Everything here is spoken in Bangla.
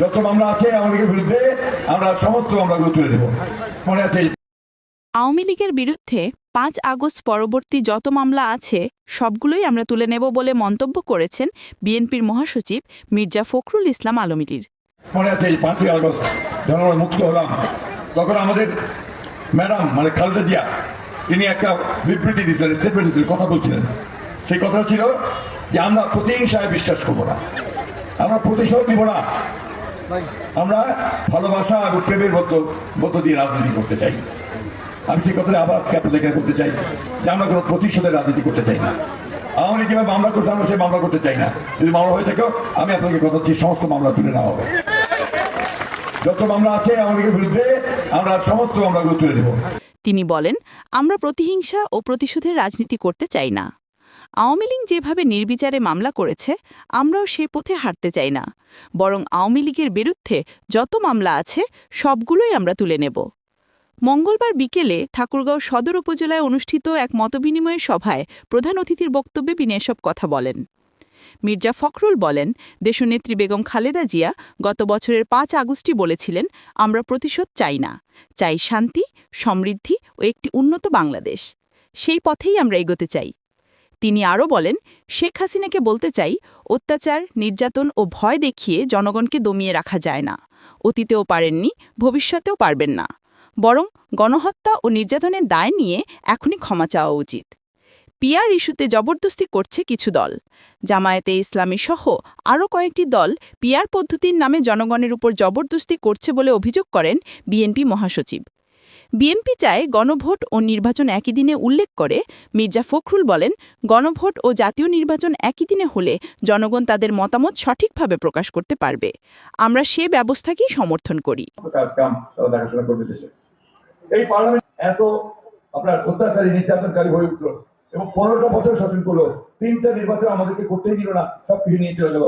যত মামলা আছে আমাদের বিরুদ্ধে আমরা সমস্ত মামলাগুলো তুলে নেব। মনে আছে? আওয়ামী লীগের বিরুদ্ধে পাঁচ আগস্ট পরবর্তী যত মামলা আছে সবগুলোই আমরা তুলে নেব বলে মন্তব্য করেছেন বিএনপির মহাসচিব মির্জা ফখরুল ইসলাম আলমগীর। মনে আছে এই পাঁচই আগস্ট যখন আমরা মুক্ত হলাম? তখন আমাদের ম্যাডাম মানে খালেদা জিয়া তিনি একটা বিবৃতি দিয়েছিলেন স্টেটমেন্ট দিয়েছিলেন কথা বলছিলেন। সেই কথা ছিল যে আমরা প্রতিহিংসায় বিশ্বাস করব না। আমরা প্রতিশোধ দিব না। আমরা ভালোবাসা এবং প্রেমের মতো মধ্য দিয়ে রাজনীতি করতে চাই। আমি সেই কথাটা আবার আজকে আপনাদের এখানে বলতে চাই যে আমরা কোনো প্রতিশোধের রাজনীতি করতে চাই না। আমাদের যেভাবে মামলা করতে আমরা সেই মামলা করতে চাই না। যদি মামলা হয়ে থাকেও আমি আপনাদের কথা দিচ্ছি, সমস্ত মামলা তুলে নেওয়া হবে। যত মামলা আছে আমাদের বিরুদ্ধে, আমরা সমস্ত মামলাগুলো তুলে নেব। তিনি বলেন, আমরা প্রতিহিংসা ও প্রতিশোধের রাজনীতি করতে চাই না। আওয়ামী লীগ যেভাবে নির্বিচারে মামলা করেছে, আমরাও সে পথে হাঁটতে চাই না। বরং আওয়ামী লীগের বিরুদ্ধে যত মামলা আছে, সবগুলোই আমরা তুলে নেব। মঙ্গলবার বিকেলে ঠাকুরগাঁও সদর উপজেলায় অনুষ্ঠিত এক মতবিনিময় সভায় প্রধান অতিথির বক্তব্যে তিনি এসব কথা বলেন। মির্জা ফখরুল বলেন, দেশনেত্রী বেগম খালেদা জিয়া গত বছরের পাঁচ আগস্টই বলেছিলেন, আমরা প্রতিশোধ চাই না। চাই শান্তি, সমৃদ্ধি ও একটি উন্নত বাংলাদেশ। সেই পথেই আমরা এগোতে চাই। তিনি আরও বলেন, শেখ হাসিনাকে বলতে চাই, অত্যাচার, নির্যাতন ও ভয় দেখিয়ে জনগণকে দমিয়ে রাখা যায় না। অতীতেও পারেননি, ভবিষ্যতেও পারবেন না। বরং গণহত্যা ও নির্যাতনের দায় নিয়ে এখনই ক্ষমা চাওয়া উচিত। পিয়ার ইস্যুতে জবরদস্তি করছে কিছু দল। জামায়াতে ইসলামী সহ আরও কয়েকটি দল পিয়ার পদ্ধতির নামে জনগণের উপর জবরদস্তি করছে বলে অভিযোগ করেন বিএনপি মহাসচিব। বিএনপি চায় গণভোট ও নির্বাচন একই দিনে উল্লেখ করে, মির্জা ফখরুল বলেন, গণভোট ও জাতীয় নির্বাচন একই দিনে হলে জনগণ তাদের মতামত সঠিকভাবে প্রকাশ করতে পারবে। আমরা সে ব্যবস্থাকেই সমর্থন করি। এই পার্লামেন্ট এত আপনার অত্যাচারী নির্যাতনকারী হয়ে উঠল এবং পনেরোটা বছর শাসন করল, তিনটা নির্বাচন আমাদেরকে করতেই দিল না সব কিছু নিয়ে চলে গেল।